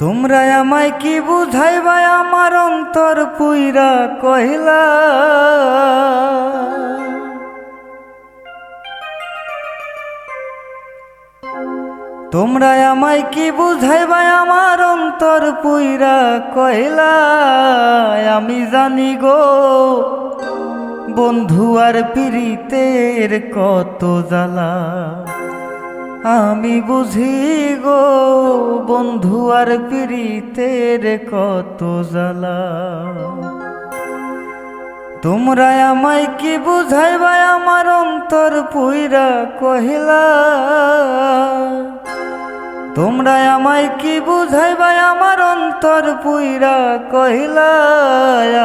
তোমরা আমায় কি বুঝাইবা? আমার অন্তর পুইরা কহিলা, তোমরা আমায় কি বুঝাইবা? আমার অন্তর পুইরা কহিলা, আমি জানি গো, বন্ধু আর পীড়িতের কত জ্বালা। আমি বুঝি গো বন্ধু আর পীড়িতের কত জ্বালা। তোমরা আমায় কি বুঝাইবা আমার অন্তর পুইরা কহিলা। তোমরা আমায় কি বুঝাইবা আমার অন্তর পুইরা কহিলা।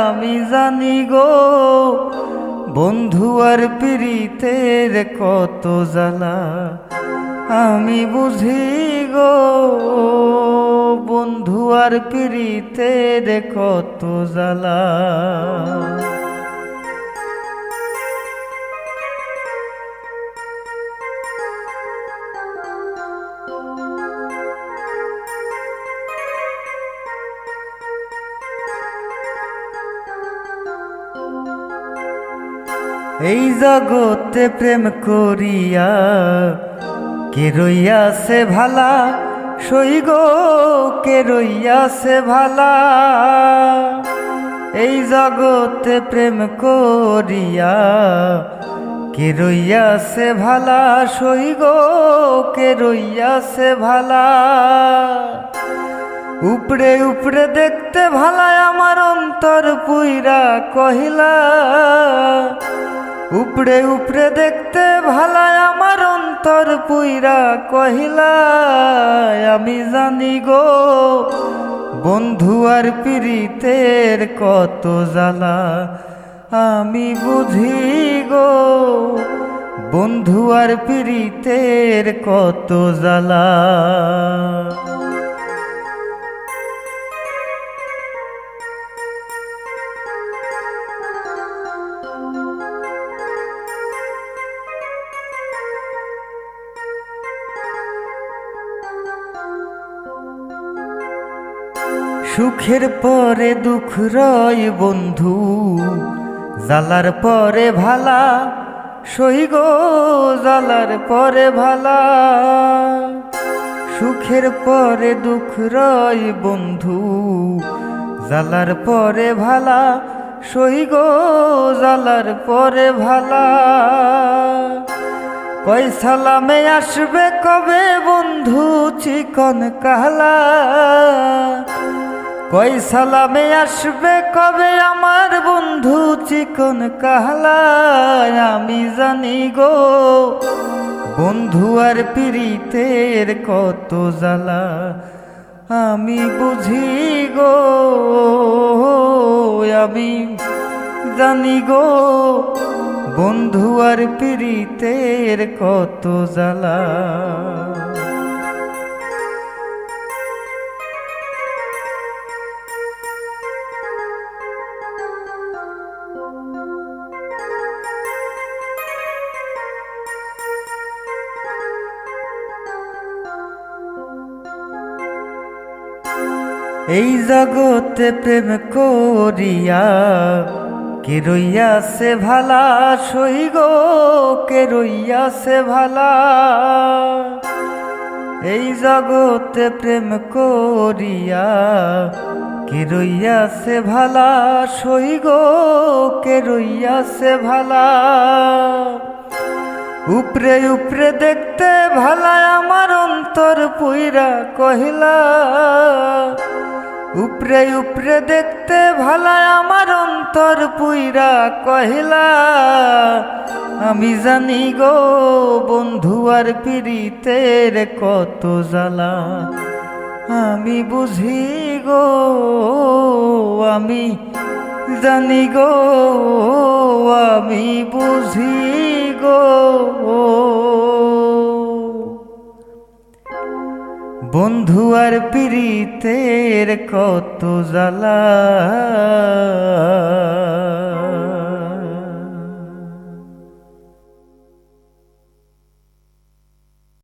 আমি জানি গো বন্ধু আর পীড়িতের কত জ্বালা। আমি বুঝি গো বন্ধু আর পীড়িতের কত জ্বালা। এই জগতে প্রেম করিয়া কে রইয়াছে ভালা? সই গো, কে রইয়াছে ভালা? এই জগতে প্রেম করিয়া কে রইয়াছে ভালা? সই গো, কে রইয়াছে ভালা? উপরে উপরে দেখতে ভালায় আমার অন্তর পুইরা কহিলা। উপরে উপরে দেখতে ভালায় আমার অন্তর পুইরা কহিলা, আমি জানি গো, বন্ধু আর পীড়িতের কত জ্বালা। আমি বুঝি গো, বন্ধু আর পীড়িতের কত জ্বালা। সুখের পরে দুঃখ রয় বন্ধু জালার পরে ভালা, সই গো জালার পরে ভালা। সুখের পরে দুঃখ রয় বন্ধু জালার পরে ভালা, সই গো জালার পরে ভালা। কই সালামে আসবে কবে বন্ধু, চিকন কাহলা কই সালামে আসবে কবে আমার বন্ধু চিকন কাহলা আমি জানি গো, বন্ধু আর পীড়িতের কত জ্বালা। আমি বুঝি গো, আমি জানি গো, বন্ধু আর পীড়িতের কত জ্বালা। এই জগতে প্রেম করিয়া কে রইয়াছে ভালা, সই গো, কে রইয়াছে ভালা। এই জগতে প্রেম করিয়া কে রইয়াছে ভালা, সই গো, কে রইয়াছে ভালা। উপরে উপরে দেখতে ভালা, আমার অন্তর পুইরা কহিলা উপরে উপরে দেখতে ভালা আমার অন্তর পুইরা কহিলা, আমি জানি গো বন্ধু আর পীড়িতের কত জ্বালা। আমি বুঝি গো, আমি জানি গো, আমি বুঝি বন্ধু আর পীড়িতের কত জ্বালা।